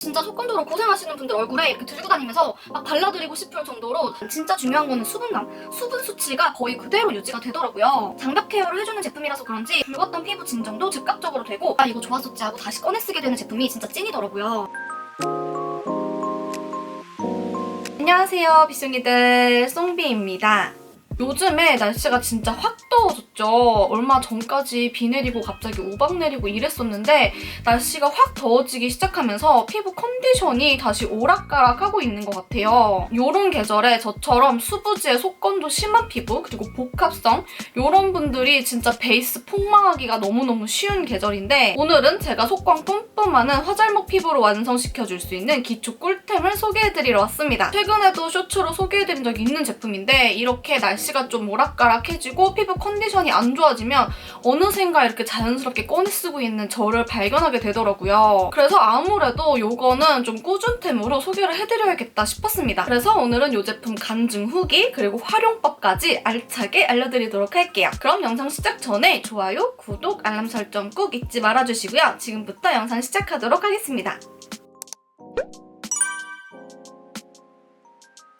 진짜 속건조로 고생하시는 분들 얼굴에 이렇게 들고 다니면서 막 발라드리고 싶을 정도로 진짜 중요한 거는 수분감. 수분 수치가 거의 그대로 유지가 되더라고요. 장벽 케어를 해주는 제품이라서 그런지 붉었던 피부 진정도 즉각적으로 되고 아 이거 좋았었지 하고 다시 꺼내 쓰게 되는 제품이 진짜 찐이더라고요. 안녕하세요 비숑이들 송비입니다. 요즘에 날씨가 진짜 확 더워졌죠. 얼마 전까지 비 내리고 갑자기 우박 내리고 이랬었는데 날씨가 확 더워지기 시작하면서 피부 컨디션이 다시 오락가락하고 있는 것 같아요. 요런 계절에 저처럼 수부지에 속건조 심한 피부 그리고 복합성 요런 분들이 진짜 베이스 폭망하기가 너무너무 쉬운 계절인데 오늘은 제가 속광 뿜뿜 하는 화잘먹 피부로 완성시켜줄 수 있는 기초 꿀템을 소개해드리러 왔습니다. 최근에도 쇼츠로 소개해드린 적이 있는 제품인데 이렇게 날씨 가 좀 오락가락해지고 피부 컨디션이 안 좋아지면 어느샌가 이렇게 자연스럽게 꺼내 쓰고 있는 저를 발견하게 되더라고요. 그래서 아무래도 요거는 좀 꾸준템으로 소개를 해드려야겠다 싶었습니다. 그래서 오늘은 이 제품 간증 후기 그리고 활용법까지 알차게 알려드리도록 할게요. 그럼 영상 시작 전에 좋아요, 구독, 알람 설정 꼭 잊지 말아주시고요. 지금부터 영상 시작하도록 하겠습니다.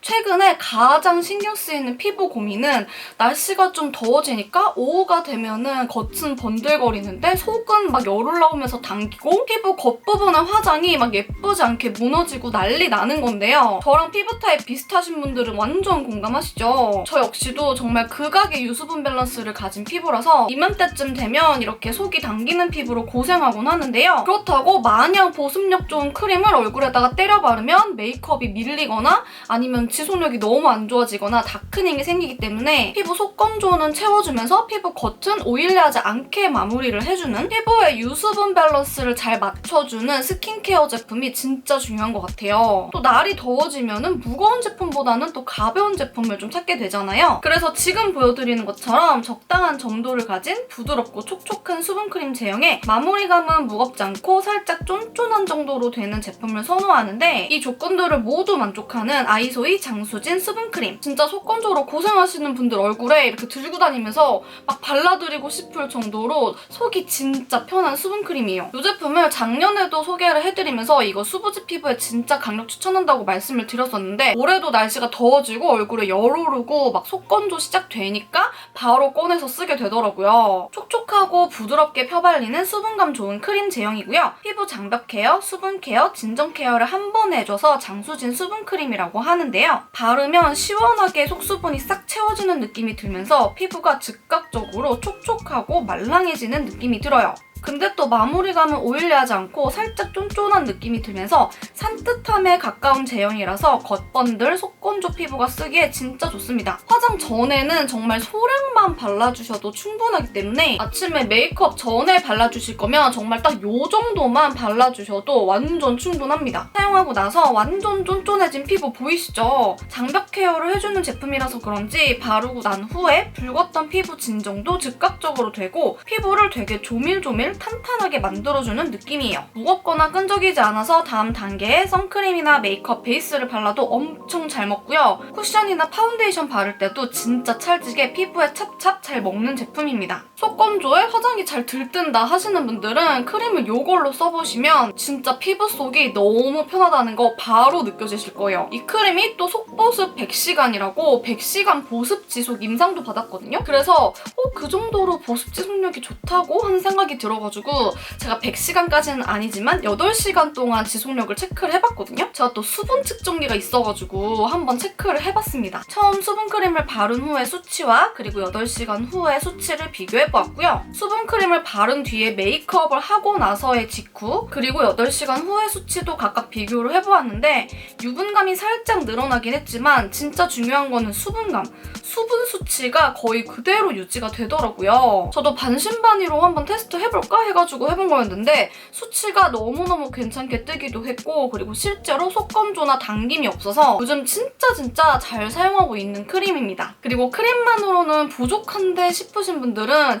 최근에 가장 신경 쓰이는 피부 고민은 날씨가 좀 더워지니까 오후가 되면은 겉은 번들거리는데 속은 막 열 올라오면서 당기고 피부 겉부분의 화장이 막 예쁘지 않게 무너지고 난리 나는 건데요. 저랑 피부 타입 비슷하신 분들은 완전 공감하시죠? 저 역시도 정말 극악의 유수분 밸런스를 가진 피부라서 이맘때쯤 되면 이렇게 속이 당기는 피부로 고생하곤 하는데요. 그렇다고 마냥 보습력 좋은 크림을 얼굴에다가 때려 바르면 메이크업이 밀리거나 아니면 지속력이 너무 안 좋아지거나 다크닝이 생기기 때문에 피부 속건조는 채워주면서 피부 겉은 오일리하지 않게 마무리를 해주는 피부의 유수분 밸런스를 잘 맞춰주는 스킨케어 제품이 진짜 중요한 것 같아요. 또 날이 더워지면 무거운 제품보다는 또 가벼운 제품을 좀 찾게 되잖아요. 그래서 지금 보여드리는 것처럼 적당한 점도를 가진 부드럽고 촉촉한 수분크림 제형에 마무리감은 무겁지 않고 살짝 쫀쫀한 정도로 되는 제품을 선호하는데 이 조건들을 모두 만족하는 아이소이 장수진 수분크림. 진짜 속건조로 고생하시는 분들 얼굴에 이렇게 들고 다니면서 막 발라드리고 싶을 정도로 속이 진짜 편한 수분크림이에요. 이 제품을 작년에도 소개를 해드리면서 이거 수부지 피부에 진짜 강력 추천한다고 말씀을 드렸었는데 올해도 날씨가 더워지고 얼굴에 열 오르고 막 속건조 시작되니까 바로 꺼내서 쓰게 되더라고요. 촉촉하고 부드럽게 펴발리는 수분감 좋은 크림 제형이고요. 피부 장벽 케어, 수분 케어, 진정 케어를 한 번에 해줘서 장수진 수분 크림이라고 하는데요. 바르면 시원하게 속수분이 싹 채워지는 느낌이 들면서 피부가 즉각적으로 촉촉하고 말랑해지는 느낌이 들어요. 근데 또 마무리감은 오일리하지 않고 살짝 쫀쫀한 느낌이 들면서 산뜻함에 가까운 제형이라서 겉번들, 속건조 피부가 쓰기에 진짜 좋습니다. 화장 전에는 정말 소량만 발라주셔도 충분하기 때문에 아침에 메이크업 전에 발라주실 거면 정말 딱 요 정도만 발라주셔도 완전 충분합니다. 사용하고 나서 완전 쫀쫀해진 피부 보이시죠? 장벽 케어를 해주는 제품이라서 그런지 바르고 난 후에 붉었던 피부 진정도 즉각적으로 되고 피부를 되게 조밀조밀 탄탄하게 만들어주는 느낌이에요. 무겁거나 끈적이지 않아서 다음 단계에 선크림이나 메이크업 베이스를 발라도 엄청 잘 먹고요. 쿠션이나 파운데이션 바를 때도 진짜 찰지게 피부에 찹찹 잘 먹는 제품입니다. 속건조에 화장이 잘 들뜬다 하시는 분들은 크림을 이걸로 써보시면 진짜 피부 속이 너무 편하다는 거 바로 느껴지실 거예요. 이 크림이 또 속보습 100시간이라고 100시간 보습 지속 임상도 받았거든요. 그래서 어, 그 정도로 보습 지속력이 좋다고 하는 생각이 들어가지고 제가 100시간까지는 아니지만 8시간 동안 지속력을 체크를 해봤거든요. 제가 또 수분 측정기가 있어가지고 한번 체크를 해봤습니다. 처음 수분 크림을 바른 후의 수치와 그리고 8시간 후의 수치를 비교해 보았고요. 수분크림을 바른 뒤에 메이크업을 하고 나서의 직후 그리고 8시간 후의 수치도 각각 비교를 해보았는데 유분감이 살짝 늘어나긴 했지만 진짜 중요한 거는 수분감. 수분 수치가 거의 그대로 유지가 되더라고요. 저도 반신반의로 한번 테스트 해볼까 해가지고 해본 거였는데 수치가 너무너무 괜찮게 뜨기도 했고 그리고 실제로 속건조나 당김이 없어서 요즘 진짜 진짜 잘 사용하고 있는 크림입니다. 그리고 크림만으로는 부족한데 싶으신 분들은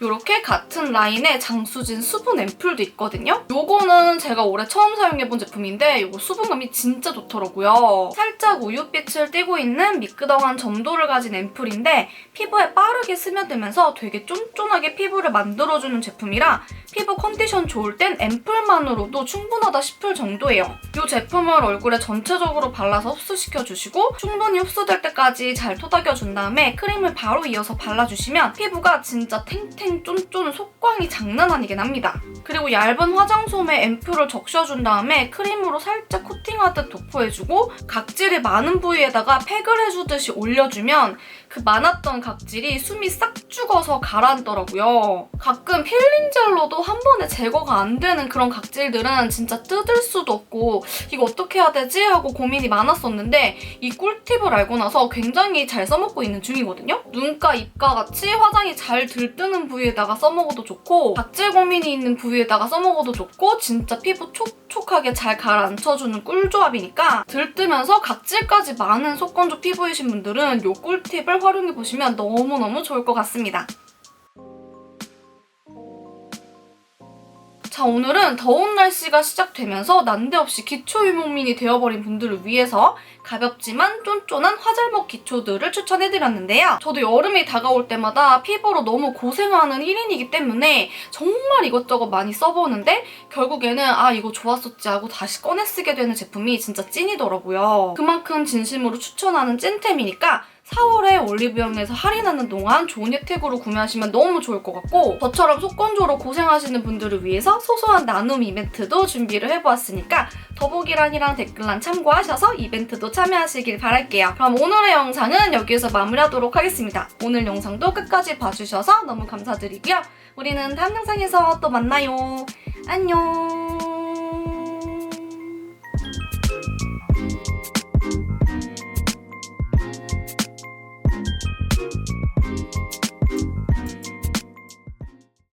이렇게 같은 라인의 장수진 수분 앰플도 있거든요. 요거는 제가 올해 처음 사용해본 제품인데 이거 수분감이 진짜 좋더라고요. 살짝 우윳빛을 띠고 있는 미끄덩한 점도를 가진 앰플인데 피부에 빠르게 스며들면서 되게 쫀쫀하게 피부를 만들어주는 제품이라 피부 컨디션 좋을 땐 앰플만으로도 충분하다 싶을 정도예요. 이 제품을 얼굴에 전체적으로 발라서 흡수시켜주시고 충분히 흡수될 때까지 잘 토닥여준 다음에 크림을 바로 이어서 발라주시면 피부가 진짜 탱탱 쫀쫀 속광이 장난 아니게 납니다. 그리고 얇은 화장솜에 앰플을 적셔준 다음에 크림으로 살짝 코팅하듯 도포해주고 각질이 많은 부위에다가 팩을 해주듯이 올려주면 그 많았던 각질이 숨이 싹 죽어서 가라앉더라고요. 가끔 필링 젤로도 한 번에 제거가 안 되는 그런 각질들은 진짜 뜯을 수도 없고 이거 어떻게 해야 되지? 하고 고민이 많았었는데 이 꿀팁을 알고 나서 굉장히 잘 써먹고 있는 중이거든요. 눈가, 입가 같이 화장이 잘 들뜨는 부위에다가 써먹어도 좋고 각질 고민이 있는 부위에다가 써먹어도 좋고 진짜 피부 촉촉하게 잘 가라앉혀주는 꿀조합이니까 들뜨면서 각질까지 많은 속건조 피부이신 분들은 이 꿀팁을 활용해 보시면 너무너무 좋을 것 같습니다. 자, 오늘은 더운 날씨가 시작되면서 난데없이 기초 유목민이 되어버린 분들을 위해서 가볍지만 쫀쫀한 화잘먹 기초들을 추천해드렸는데요. 저도 여름이 다가올 때마다 피부로 너무 고생하는 1인이기 때문에 정말 이것저것 많이 써보는데 결국에는 아 이거 좋았었지 하고 다시 꺼내 쓰게 되는 제품이 진짜 찐이더라고요. 그만큼 진심으로 추천하는 찐템이니까 4월에 올리브영에서 할인하는 동안 좋은 혜택으로 구매하시면 너무 좋을 것 같고 저처럼 속건조로 고생하시는 분들을 위해서 소소한 나눔 이벤트도 준비를 해보았으니까 더보기란이랑 댓글란 참고하셔서 이벤트도 참여하시길 바랄게요. 그럼 오늘의 영상은 여기에서 마무리하도록 하겠습니다. 오늘 영상도 끝까지 봐주셔서 너무 감사드리고요. 우리는 다음 영상에서 또 만나요. 안녕